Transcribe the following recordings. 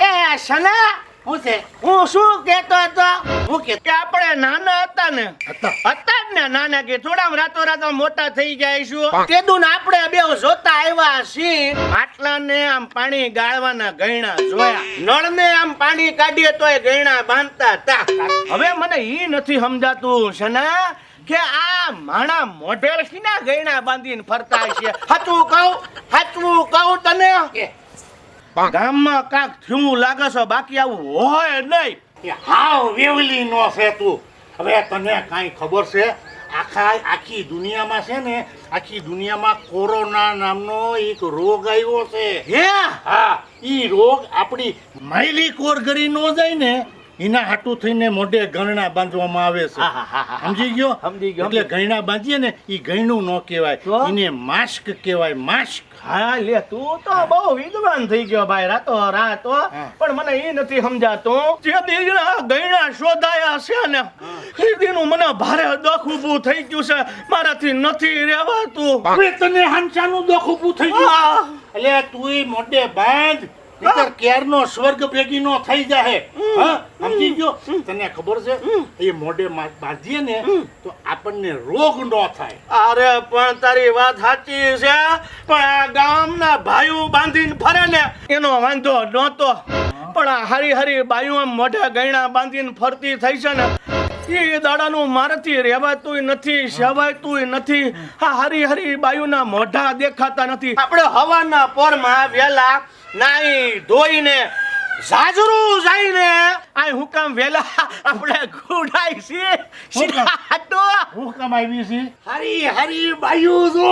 એ સના હું છે? હું શું કેતો હતો? હું કે આપણે નાના હતા ને. હતા. જ ને નાના કે થોડા રાતો રાતો મોટા થઈ જાય તેદું ને આપણે બે જોતા આવ્યા છીએ. માટલાને આમ પાણી ગાળવાના ગયણા જોયા. નળને આમ પાણી કાઢીએ તોય ગયણા બાંધતા હતા. હવે મને ઈ નથી સમજાતું સના કે આ માણા મોઢેલ શીના ગયણા બાંધીને ફરતા છે. હાચું કહું? હાચું કહું તને? કે? ગામમાં કાક થયું લાગે છે બાકી આવું હોય નહીં. એ હાવ વેવલી નો છે તું. હવે તને કાંઈ ખબર છે? આખા આખી દુનિયામાં છે ને આખી દુનિયામાં કોરોના નામનો એક રોગ આવ્યો છે. હે? હા ઈ રોગ આપણી માયલી કોરગરી નો જાય ને એના હાટું થઈને મોઢે ગણના બાંધવામાં આવે છે. સમજી ગયો? સમજી ગયો, એટલે ગણના બાંધીએ ને એ ગયણું ન કહેવાય. એને માસ્ક કહેવાય માસ્ક. હા લે તું તો બહુ વિદ્વાન થઈ ગયો ભાઈ રાતો રાતો પણ મને એ નથી સમજાતું. જે દીના ગયણા શોધાયા છે ને એ દીનું મને ભારે દુઃખ ઊભું થઈ ગયું છે. મારાથી નથી રહેવાતું. હવે તને હાંચાનું દુઃખ ઊભું થઈ ગયું? એટલે તું મોઢે બાંધ. નહીંતર ક્યારનો સ્વર્ગ ભેગી નો થઈ જાહે. હા સમજી ગયો? તને ખબર છે? એ મોઢે બાંધીએ ને તો આપણને રોગ નો થાય. અરે પણ તારી વાત સાચી છે. પણ આ ગામના ભાઈઓ બાંધીને ફરે ને એનો વાંધો નહોતો. પણ આ હરી હરી બાયું આમ મોઢા ગયણા બાંધીને ફરતી થઈ છે ને એ દાડાનું મારથી રહેવાતું નથી સેવાતું નથી. આ હરી હરી બાયુના મોઢા દેખાતા નથી. આપણે હવાના પોરમાં વેલા નાઈ ધોઈને જાજરું જઈને આ હું કામ વેલા આપણે ગુડાઈ છે સીધો? હું કામ આવી છે? હરી હરી બાયુ જો.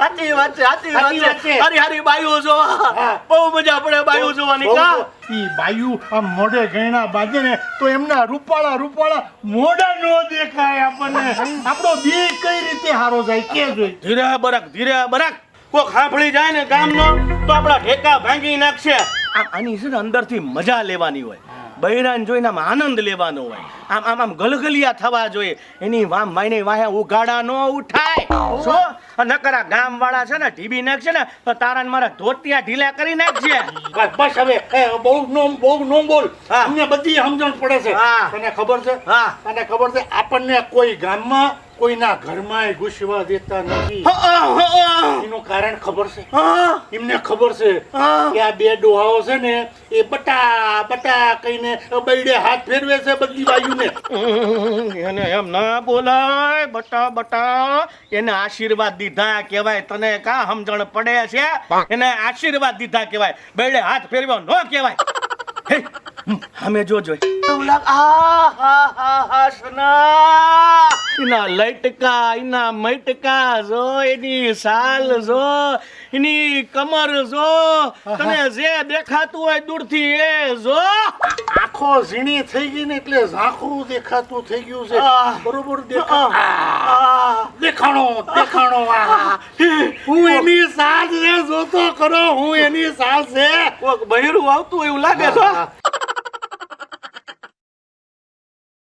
અતિ વાત છે સાચી વાત છે. હરી હરી બાયુ જો. બહુ મજા આપણે બાયુ જોવાની કા? ઈ બાયુ આ મોઢે ગયણા બાજે ને તો એમના રૂપાળા રૂપાળા મોઢા નો દેખાય આપણને. આપણો દી કઈ રીતે હારો જાય કે જોઈ. ધીરે બરક ધીરે બરક. કોક સાંભળી જાય ને ગામનો તો આપણા ઠેકા ભાંગી નાખશે. આમ આની છે ને અંદરથી મજા લેવાની હોય. બૈરાન જોઈને આમ આનંદ લેવાનો હોય. આમ આમ આમ ગલગલિયા થવા જોઈએ. એની વામ માઈને વાહે ઉગાડા ન ઉઠાય. શું નકરા ગામ વાળા છે ને ઢીબી નાખશે ને તો તારા મારા ધોતિયા ઢીલા કરી નાખશે બસ બસ હવે બહુ નો બહુ નો બોલ. અમને બધી સમજણ પડે છે હા. તને ખબર છે હા. તને ખબર છે આપણને કોઈ ગામમાં કોઈના ઘરમાં ઘૂસવા દેતા નથી. એનું કારણ ખબર છે? એમને ખબર છે કે આ બે ડોહાઓ છે ને એ બટા બટા કહીને બૈડે હાથ ફેરવે છે બધી બાજુને એને એમ ના બોલાય બટા બટા. એને આશીર્વાદ દીધા કહેવાય તને કા સમજણ પડે છે? એને આશીર્વાદ દીધા કહેવાય. બૈડે હાથ ફેરવ્યો ન કહેવાય. અમે જો જોઈ આ હા હા હા સના. એના લટકા એના મટકા જો એની સાલ જો એની કમર જો તને જે દેખાતું હોય દૂરથી એ જો. આખો ઝીણી થઈ ગઈ ને એટલે ઝાંખું દેખાતું થઈ ગયું છે. બરોબર દેખા દેખાણો દેખાણો. હું એની સાલ જોતો કરો હું એની સાલ છે. કોક બહેરું આવતું એવું લાગે છે.